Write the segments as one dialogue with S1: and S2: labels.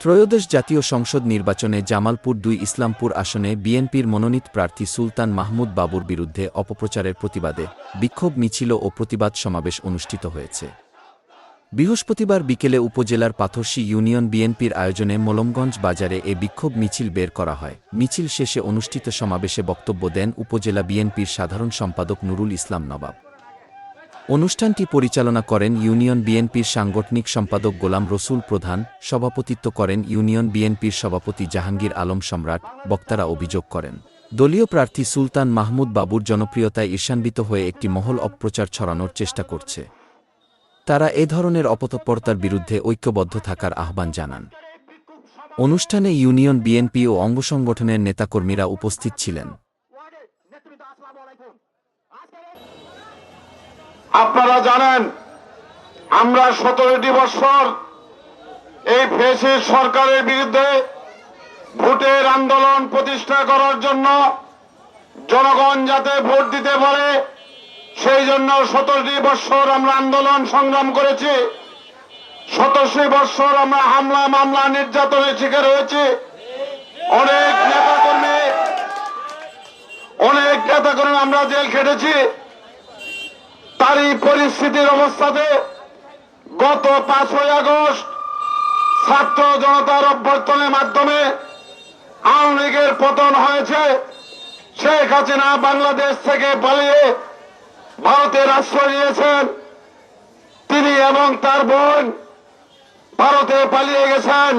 S1: ত্রয়োদশ জাতীয় সংসদ নির্বাচনে জামালপুর দুই ইসলামপুর আসনে বিএনপির মনোনীত প্রার্থী সুলতান মাহমুদ বাবুর বিরুদ্ধে অপপ্রচারের প্রতিবাদে বিক্ষোভ মিছিল ও প্রতিবাদ সমাবেশ অনুষ্ঠিত হয়েছে। বৃহস্পতিবার বিকেলে উপজেলার পাথরশী ইউনিয়ন বিএনপির আয়োজনে মলমগঞ্জ বাজারে এ বিক্ষোভ মিছিল বের করা হয়। মিছিল শেষে অনুষ্ঠিত সমাবেশে বক্তব্য দেন উপজেলা বিএনপির সাধারণ সম্পাদক নুরুল ইসলাম নবাব। অনুষ্ঠানটি পরিচালনা করেন ইউনিয়ন বিএনপির সাংগঠনিক সম্পাদক গোলাম রসুল প্রধান, সভাপতিত্ব করেন ইউনিয়ন বিএনপির সভাপতি জাহাঙ্গীর আলম সম্রাট, বক্তারা অভিযোগ করেন। দলীয় প্রার্থী সুলতান মাহমুদ বাবুর জনপ্রিয়তায় ঈর্ষান্বিত হয়ে একটি মহল অপপ্রচার ছড়ানোর চেষ্টা করছে। তারা এ ধরনের অপতৎপরতার বিরুদ্ধে ঐক্যবদ্ধ থাকার আহ্বান জানান। অনুষ্ঠানে ইউনিয়ন বিএনপি ও অঙ্গসংগঠনের নেতাকর্মীরা উপস্থিত ছিলেন।
S2: আপনারা জানেন, আমরা সতেরোটি বছর এই ফেসিস সরকারের বিরুদ্ধে ভোটের আন্দোলন প্রতিষ্ঠা করার জন্য জনগণ যাতে ভোট দিতে পারে, সেই জন্য সতেরোটি বছর আমরা আন্দোলন সংগ্রাম করেছি। সতেরোশি বছর আমরা হামলা, মামলা, নির্যাতনের শিকার হয়েছি। অনেক নেতাকর্মী অনেক নেতাকর্মী আমরা জেল খেটেছি। তারই পরিস্থিতির অবস্থাতে গত পাঁচই আগস্ট ছাত্র জনতার অভ্যর্থনের মাধ্যমে আওয়ামী লীগের পতন হয়েছে। শেখ হাসিনা বাংলাদেশ থেকে পালিয়ে ভারতের আশ্রয় নিয়েছেন। তিনি এবং তার বোন ভারতে পালিয়ে গেছেন।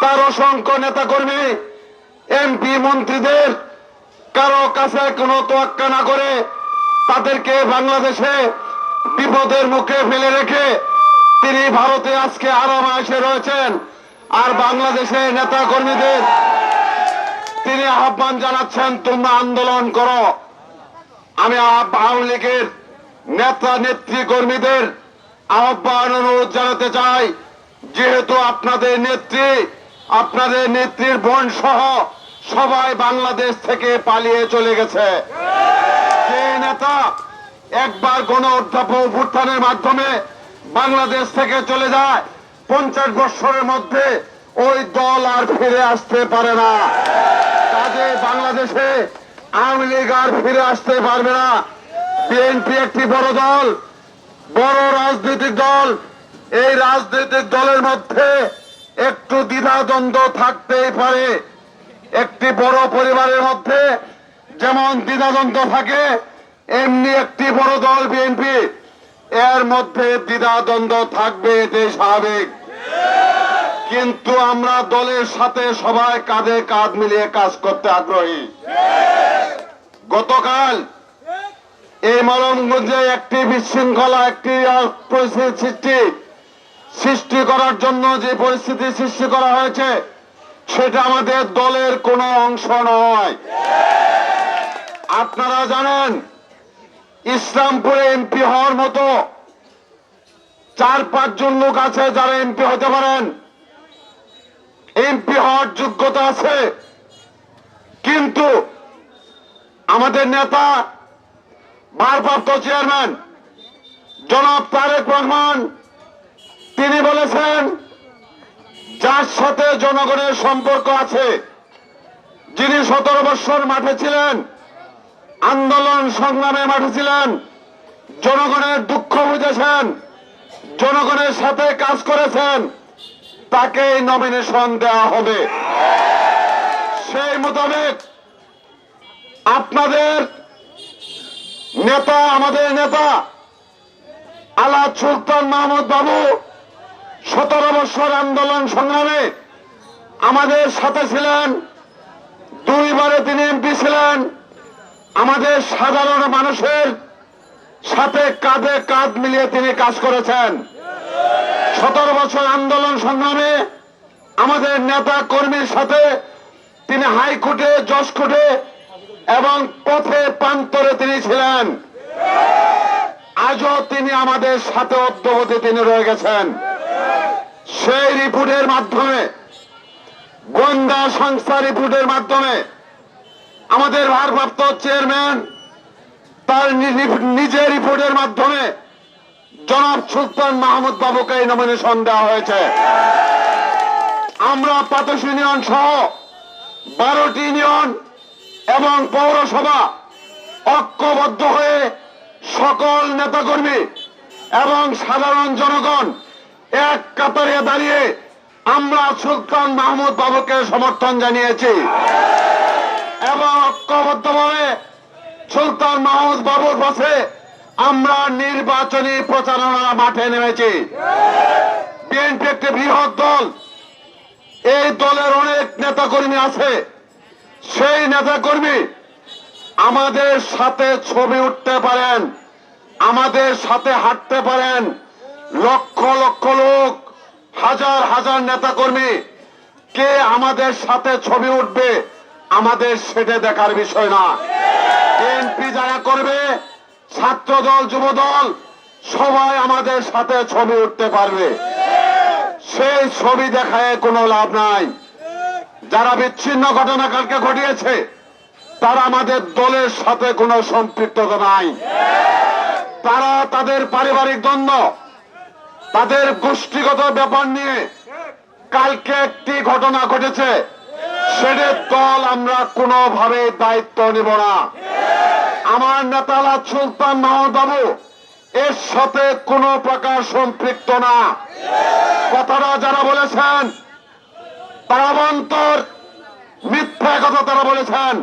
S2: তার অসংখ্য নেতাকর্মী, এমপি মন্ত্রীদের কারও কাছে কোনো তোয়াক্কা না করে তাদেরকে বাংলাদেশে বিপদের মুখে ফেলে রেখে তিনি ভারতে আজকে আরামে এসে রয়েছেন। আর বাংলাদেশে নেতা কর্মীদের তিনি আহ্বান জানাচ্ছেন, তোমরা আন্দোলন করো। আমি আওয়ামী লীগের নেতা, নেত্রী কর্মীদের আহ্বান অনুরোধ জানাতে চাই, যেহেতু আপনাদের নেত্রী, আপনাদের নেত্রীর বোন সহ সবাই বাংলাদেশ থেকে পালিয়ে চলে গেছে। যে নেতা, একবার গণ অভ্যুত্থানের মাধ্যমে বাংলাদেশ থেকে চলে যায়। পঞ্চাশ বৎসরের মধ্যে ওই দল আর ফিরে আসতে পারে না। কাজে বাংলাদেশে আওয়ামী লীগ আর ফিরে আসতে পারবে না। বিএনপি একটি বড় দল, বড় রাজনৈতিক দল। এই রাজনৈতিক দলের মধ্যে একটু দ্বিধাদ্বন্দ্ব থাকতেই পারে। একটি বড় পরিবারের মধ্যে যেমন দ্বিধাদ্বন্দ্ব থাকে, এমনি একটি বড় দল বিএনপি। এর মধ্যে দ্বিধাদ্বন্দ্ব থাকবে, এটাই স্বাভাবিক। কিন্তু আমরা দলের সাথে সবাই কাঁধে কাঁধ মিলিয়ে কাজ করতে আগ্রহী। গতকাল এই মলমগঞ্জে একটি বিশৃঙ্খলা, একটি পরিস্থিতি সৃষ্টি সৃষ্টি করার জন্য যে পরিস্থিতি সৃষ্টি করা হয়েছে, সেটা আমাদের দলের কোনো অংশ নয়। আপনারা জানেন, ইসলামপুরে এমপি হওয়ার মতো চার পাঁচজন লোক আছে যারা এমপি হতে পারেন। এমপি হওয়ার যোগ্যতা আছে। কিন্তু আমাদের নেতা, ভারপ্রাপ্ত চেয়ারম্যান জনাব তারেক রহমান, তিনি বলেছেন, যার সাথে জনগণের সম্পর্ক আছে, যিনি সতেরো বৎসর মাঠে ছিলেন আন্দোলন সংগ্রামে মাঠে ছিলেন জনগণের দুঃখ বুঝেছেন। জনগণের সাথে কাজ করেছেন। তাকে নমিনেশন দেওয়া হবে। সেই মোতাবেক আপনাদের নেতা, আমাদের নেতা আলা সুলতান মাহমুদ বাবু সতেরো বছর আন্দোলন সংগ্রামে আমাদের সাথে ছিলেন। দুইবারে তিনি এমপি ছিলেন। আমাদের সাধারণ মানুষের সাথে কাঁধে কাঁধ মিলিয়ে তিনি কাজ করেছেন। সতেরো বছর আন্দোলন সংগ্রামে আমাদের নেতা কর্মীর সাথে তিনি হাইকোর্টে কোর্টে এবং পথে প্রান্তরে তিনি ছিলেন। আজও তিনি আমাদের সাথে অব্যাহতি তিনি রয়ে গেছেন। সেই রিপোর্টের মাধ্যমে, গোয়েন্দা সংস্থা রিপোর্টের মাধ্যমে আমাদের ভারপ্রাপ্ত চেয়ারম্যান তার নিজের রিপোর্টের মাধ্যমে জনাব সুলতান মাহমুদ বাবুকে এই নমিনেশন দেওয়া হয়েছে। আমরা পাতস ইউনিয়ন সহ বারোটি ইউনিয়ন এবং পৌরসভা ঐক্যবদ্ধ হয়ে সকল নেতাকর্মী এবং সাধারণ জনগণ এক কাতারে দাঁড়িয়ে আমরা সুলতান মাহমুদ বাবুকে সমর্থন জানিয়েছি। এবং ঐক্যবদ্ধভাবে সুলতান মাহমুদ বাবুর পাশে আমরা নির্বাচনী প্রচারণা মাঠে নেমেছি। বিএনপি একটি বৃহৎ দল। এই দলের অনেক নেতাকর্মী আছে। সেই নেতাকর্মী আমাদের সাথে ছবি উঠতে পারেন, আমাদের সাথে হাঁটতে পারেন। লক্ষ লক্ষ লোক, হাজার হাজার নেতাকর্মী, কে আমাদের সাথে ছবি উঠবে? আমাদের সেটা দেখার বিষয় না। বিএনপি যারা করবে ছাত্র দল যুব দল সবাই আমাদের সাথে ছবি উঠতে পারবে। সেই ছবি দেখায় কোনো লাভ নাই। যারা বিচ্ছিন্ন ঘটনা কালকে ঘটিয়েছে, তারা আমাদের দলের সাথে কোনো সম্পৃক্ততা নাই। তারা তাদের পারিবারিক দ্বন্দ্ব, তাদের গোষ্ঠীগত ব্যাপার নিয়ে কালকে একটি ঘটনা ঘটেছে। সেটার দল আমরা কোনোভাবে দায়িত্ব নেব না। আমার নেতালা সুলতান মাহমুদ বাবু এর সাথে কোনো প্রকার সম্পৃক্ত না। কথাটা যারা বলেছেন তারা অন্তর মিথ্যা কথা তারা বলেছেন।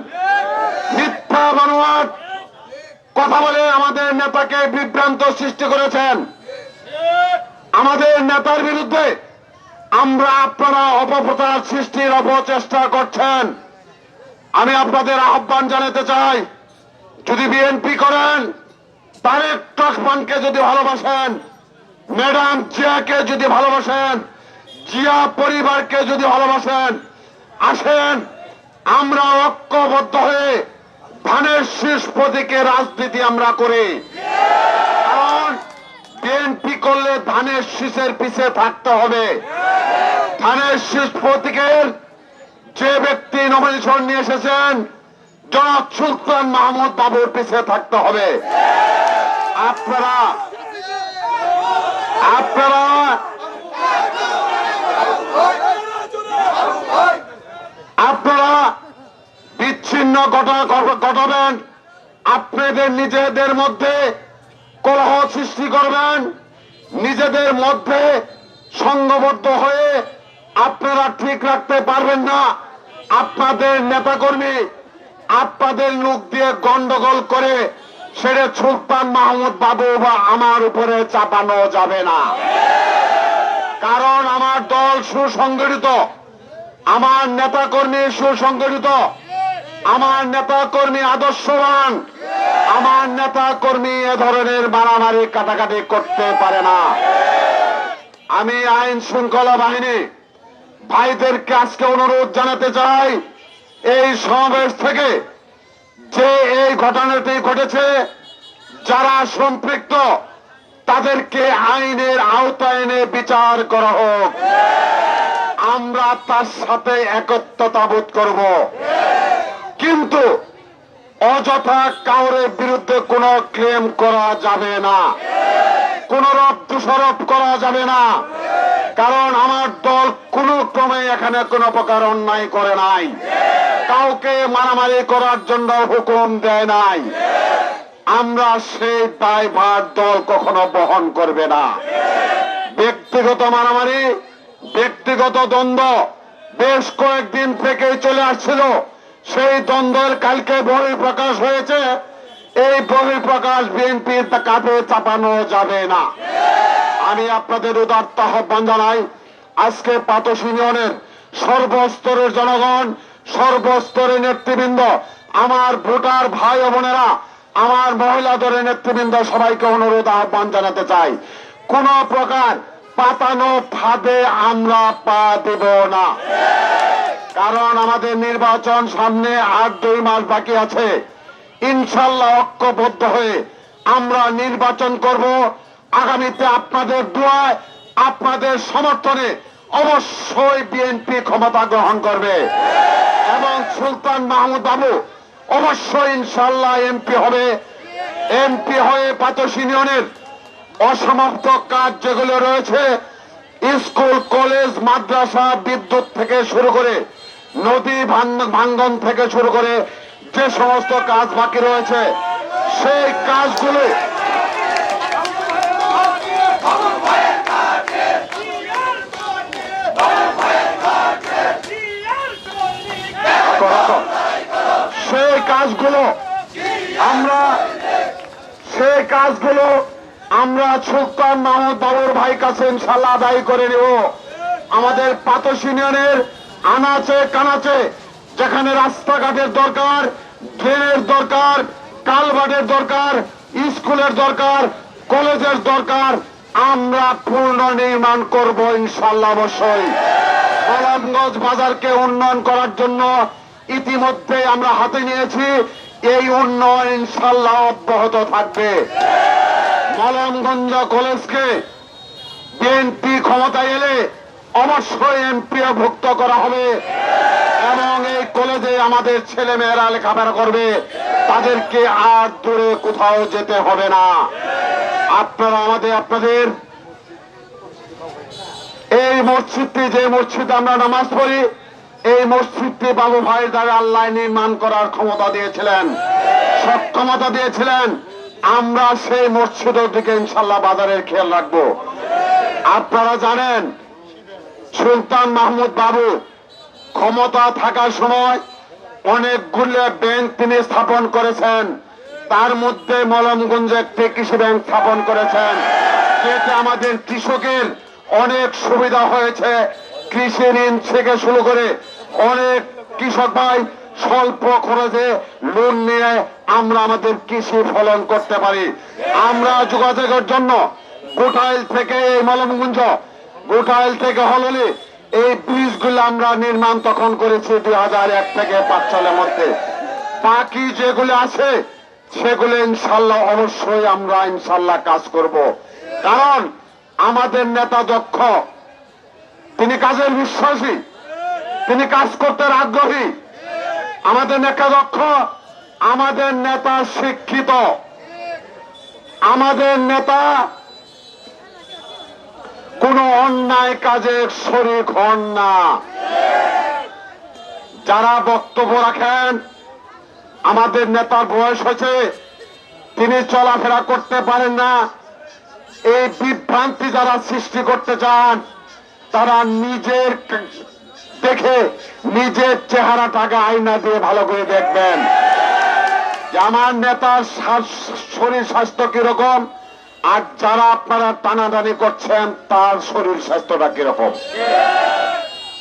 S2: মিথ্যা বানোয়াট কথা বলে আমাদের নেতাকে বিভ্রান্ত সৃষ্টি করেছেন। আমাদের নেতার বিরুদ্ধে আমরা আপনারা অপপ্রচার সৃষ্টির অপচেষ্টা করছেন। আমি আপনাদের আহ্বান জানাতে চাই, যদি বিএনপি করেন, তারেক রহমানকে যদি ভালোবাসেন, ম্যাডাম জিয়াকে যদি ভালোবাসেন, জিয়া পরিবারকে যদি ভালোবাসেন, আসেন, আমরা ঐক্যবদ্ধ হয়ে ধানের শীষ প্রতীকে রাজনীতি আমরা করি। বিএনপি করলে ধানের শীষের পিছে থাকতে হবে? ধানের শীষ প্রতীকের যে ব্যক্তি নমিনেশন নিয়ে এসেছেন, জনাব সুলতান মাহমুদ বাবুর পিছে থাকতে হবে। আপনারা আপনারা আপনারা বিচ্ছিন্ন ঘটনা ঘটাবেন আপনাদের নিজেদের মধ্যে কলহ সৃষ্টি করবেন। নিজেদের মধ্যে সংঘবদ্ধ হয়ে আপনারা ঠিক রাখতে পারবেন না। আপনাদের নেতাকর্মী আপনাদের লোক দিয়ে গন্ডগোল করে সেটা সুলতান মাহমুদ বাবু বা আমার উপরে চাপানো যাবে না। কারণ আমার দল সুসংগঠিত, আমার নেতাকর্মী সুসংগঠিত, আমার নেতাকর্মী আদর্শবান। আমার নেতাকর্মী এ ধরনের মারামারি কাটাকাটি করতে পারে না। আমি আইন শৃঙ্খলা বাহিনী ভাইদেরকে আজকে অনুরোধ জানাতে চাই, এই সমাবেশ থেকে যে এই ঘটনাটি ঘটেছে, যারা সম্পৃক্ত, তাদেরকে আইনের আওতায় এনে বিচার করা হোক। আমরা তার সাথে একত্রতা বোধ করব। কিন্তু অযথা কাউরের বিরুদ্ধে কোনো ক্লেম করা যাবে না। কোন রব, দোষারোপ করা যাবে না। কারণ আমার দল কোন ক্রমে এখানে কোন প্রকার অন্যায় করে নাই। কাউকে মারামারি করার জন্য হুকুম দেয় নাই। আমরা সেই দায়ভার দল কখনো বহন করবে না। ব্যক্তিগত মারামারি, ব্যক্তিগত দ্বন্দ্ব বেশ কয়েকদিন থেকেই চলে আসছিল। সেই দ্বন্দ্বের কালকে বহিঃপ্রকাশ হয়েছে, এই বহিঃপ্রকাশ বিএনপির কাঁধে চাপানো যাবে না। আমি আপনাদের উদার্ত আহ্বান জানাই, আজকে পাতস ইউনিয়নের সর্বস্তরের জনগণ, সর্বস্তরের নেতৃবৃন্দ, আমার ভোটার ভাই বোনেরা, আমার মহিলা দলের নেতৃবৃন্দ সবাইকে অনুরোধ আহ্বান জানাতে চাই। কোন প্রকার পাতানো ফাঁদে আমরা পা দেব না। কারণ আমাদের নির্বাচন সামনে আর দুই মাস বাকি আছে। ইনশাল্লাহ ঐক্যবদ্ধ হয়ে আমরা নির্বাচন করব। আগামীতে আপনাদের দোয়ায়, আপনাদের সমর্থনে অবশ্যই বিএনপি ক্ষমতা গ্রহণ করবে। এবং সুলতান মাহমুদ বাবু অবশ্যই ইনশাল্লাহ এমপি হবে। এমপি হয়ে পাতস ইউনিয়নের অসমাপ্ত কাজ যেগুলো রয়েছে। স্কুল, কলেজ, মাদ্রাসা, বিদ্যুৎ থেকে শুরু করে নদী ভাঙ্গ- ভাঙ্গন থেকে শুরু করে যে সমস্ত কাজ বাকি রয়েছে, সেই কাজগুলো সেই কাজগুলো আমরা সেই কাজগুলো আমরা সুলতান মাহমুদ বাবুর ভাই কাছে ইনশাল্লাহ আদায় করে নেব। আমাদের পাতস ইউনিয়নের আনাচে কানাচে যেখানে রাস্তাঘাটের দরকার ড্রেনের দরকার, কালভার্টের দরকার, স্কুলের দরকার, কলেজের দরকার, আমরা পূর্ণ নির্মাণ করব ইনশাল্লাহ অবশ্যই। গোলামগঞ্জ বাজারকে উন্নয়ন করার জন্য ইতিমধ্যে আমরা হাতে নিয়েছি। এই উন্নয়ন ইনশাল্লাহ অব্যাহত থাকবে। মলমগঞ্জ কলেজকে বিএনপি ক্ষমতায় এলে অবশ্যই এমপি ভুক্ত করা হবে। এবং এই কলেজে আমাদের ছেলে মেয়েরা লেখাপড়া করবে। তাদেরকে আর দূরে কোথাও যেতে হবে না। আপনারা আমাদের, আপনাদের এই মসজিদটি, যে মসজিদে আমরা নামাজ পড়ি, এই মসজিদটি বাবু ভাইয়ের দ্বারা আল্লাহ নির্মাণ করার ক্ষমতা দিয়েছিলেন। সক্ষমতা দিয়েছিলেন। আমরা সেই মসজিদের দিকে ইনশাল্লাহ বাজারের খেয়াল রাখব। আপনারা জানেন সুলতান মাহমুদ বাবু, ক্ষমতা থাকার সময় অনেকগুলো ব্যাংক তিনি স্থাপন করেছেন। তার মধ্যে মলমগঞ্জে একটি কৃষি ব্যাংক স্থাপন করেছেন, যেতে আমাদের কৃষকের অনেক সুবিধা হয়েছে। কৃষি ঋণ থেকে শুরু করে অনেক কৃষক ভাই স্বল্প খরচে লোন নিয়ে আমরা আমাদের কৃষি ফলন করতে পারি। আমরা যোগাযোগের জন্য গোটাইল থেকে এই মলমগঞ্জ গোটাইল থেকে হললি এই ব্রিজগুলো আমরা নির্মাণ তখন করেছি দুই হাজার এক থেকে পাঁচ সালের মধ্যে। বাকি যেগুলো আছে, সেগুলো ইনশাল্লাহ অবশ্যই আমরা ইনশাল্লাহ কাজ করব। কারণ আমাদের নেতা দক্ষ, তিনি কাজের বিশ্বাসী, তিনি কাজ করতে আগ্রহী। আমাদের নেতা দক্ষ, আমাদের নেতা শিক্ষিত। আমাদের নেতা কোন অন্যায় কাজে শরিক হন না। যারা বক্তব্য রাখেন, আমাদের নেতার বয়স হয়েছে, তিনি চলাফেরা করতে পারেন না। এই বিভ্রান্তি যারা সৃষ্টি করতে চান, তারা নিজের দেখে নিজের চেহারাটাকে আয়না দিয়ে ভালো করে দেখবেন। আমার নেতার শরীর স্বাস্থ্য কীরকম আর যারা আপনারা টানাটানি করছেন, তার শরীর স্বাস্থ্যটা কীরকম?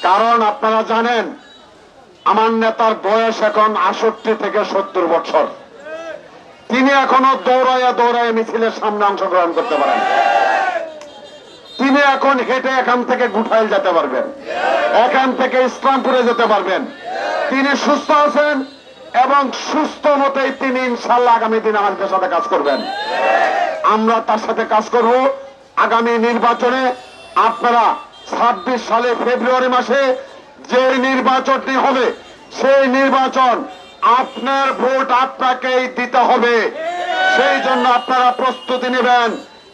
S2: কারণ আপনারা জানেন, আমার নেতার বয়স এখন আষট্টি থেকে সত্তর বছর। তিনি এখনও দৌড়াইয়া দৌড়াইয়া মিছিলের সামনে অংশগ্রহণ করতে পারেন। তিনি এখন হেঁটে এখান থেকে গুঠাইল যেতে পারবেন। এখান থেকে ইসলামপুরে যেতে পারবেন। তিনি সুস্থ আছেন এবং সুস্থ মতেই তিনি ইনশাল্লাহ আগামী দিন আমাদের সাথে কাজ করবেন। আমরা তার সাথে কাজ করব। আগামী নির্বাচনে আপনারা ছাব্বিশ সালে ফেব্রুয়ারি মাসে যে নির্বাচনটি হবে, সেই নির্বাচন আপনার ভোট আপনাকেই দিতে হবে। সেই জন্য আপনারা প্রস্তুতি নেবেন।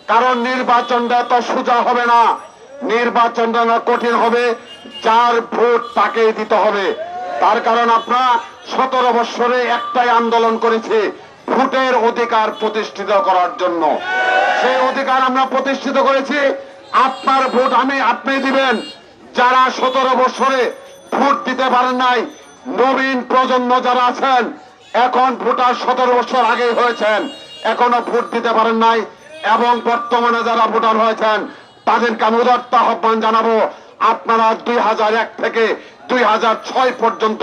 S2: কারণ নির্বাচনটা তো সোজা হবে না। নির্বাচনটা না কঠিন হবে। যার ভোট তাকেই দিতে হবে। তার কারণ আপনারা সতেরো বৎসরে একটাই আন্দোলন করেছে ভোটের অধিকার প্রতিষ্ঠিত করার জন্য। সেই অধিকার আমরা প্রতিষ্ঠিত করেছি। আপনার ভোট আমি আপনি দিবেন। যারা সতেরো বছরে ভোট দিতে পারেন নাই, নবীন প্রজন্ম যারা আছেন, এখন ভোটার সতেরো বছর আগে হয়েছেন, এখনও ভোট দিতে পারেন নাই এবং বর্তমানে যারা ভোটার হয়েছেন, তাদেরকে আমি উদার্ত আহ্বান জানাব, আপনারা দুই হাজার এক থেকে দুই হাজার ছয় পর্যন্ত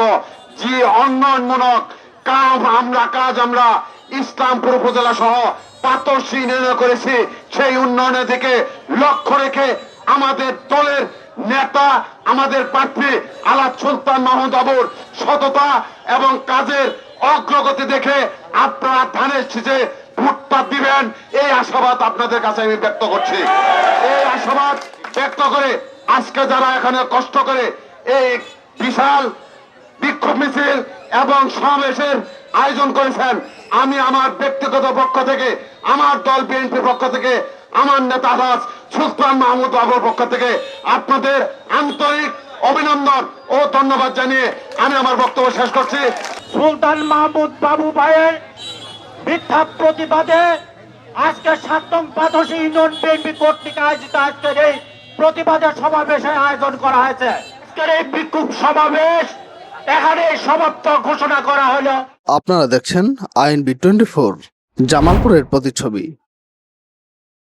S2: যে উন্নয়নমূলক কাজ আমরা কাজ আমরা ইসলামপুর উপজেলা সহ পাতর্শী নির্ণয় করেছি। সেই উন্নয়নের দিকে লক্ষ্য রেখে আমাদের দলের নেতা, আমাদের প্রার্থী আলাদ সুলতান মাহমুদ আবুর সততা এবং কাজের অগ্রগতি দেখে আপনারা ধানের শীষে ভোটটা দিবেন। এই আশাবাদ আপনাদের কাছে আমি ব্যক্ত করছি। এই আশাবাদ ব্যক্ত করে আজকে যারা এখানে কষ্ট করে এই বিশাল বিক্ষোভ মিছিল এবং সমাবেশের আয়োজন করেছেন। আমি আমার ব্যক্তিগত পক্ষ থেকে, আমার দল বিএনপির পক্ষ থেকে, আমার নেতা দাস সুলতান মাহমুদ বাবুর পক্ষ থেকে আপনাদের আন্তরিক অভিনন্দন ও ধন্যবাদ জানিয়ে আমি আমার বক্তব্য শেষ করছি।
S3: সুলতান মাহমুদ বাবু ভাইয়ের মিথ্যা প্রতিবাদে আজকে সাতম পাদশী ইউনিয়ন বিএনপি কর্তৃক আয়োজিত আজকের এই প্রতিবাদের সমাবেশের আয়োজন করা হয়েছে। আজকের এই বিক্ষোভ সমাবেশ এখানে সমাপ্ত ঘোষণা করা হলো।
S4: আপনারা দেখছেন আইএনবি টোয়েন্টি ফোর, জামালপুরের প্রতিচ্ছবি।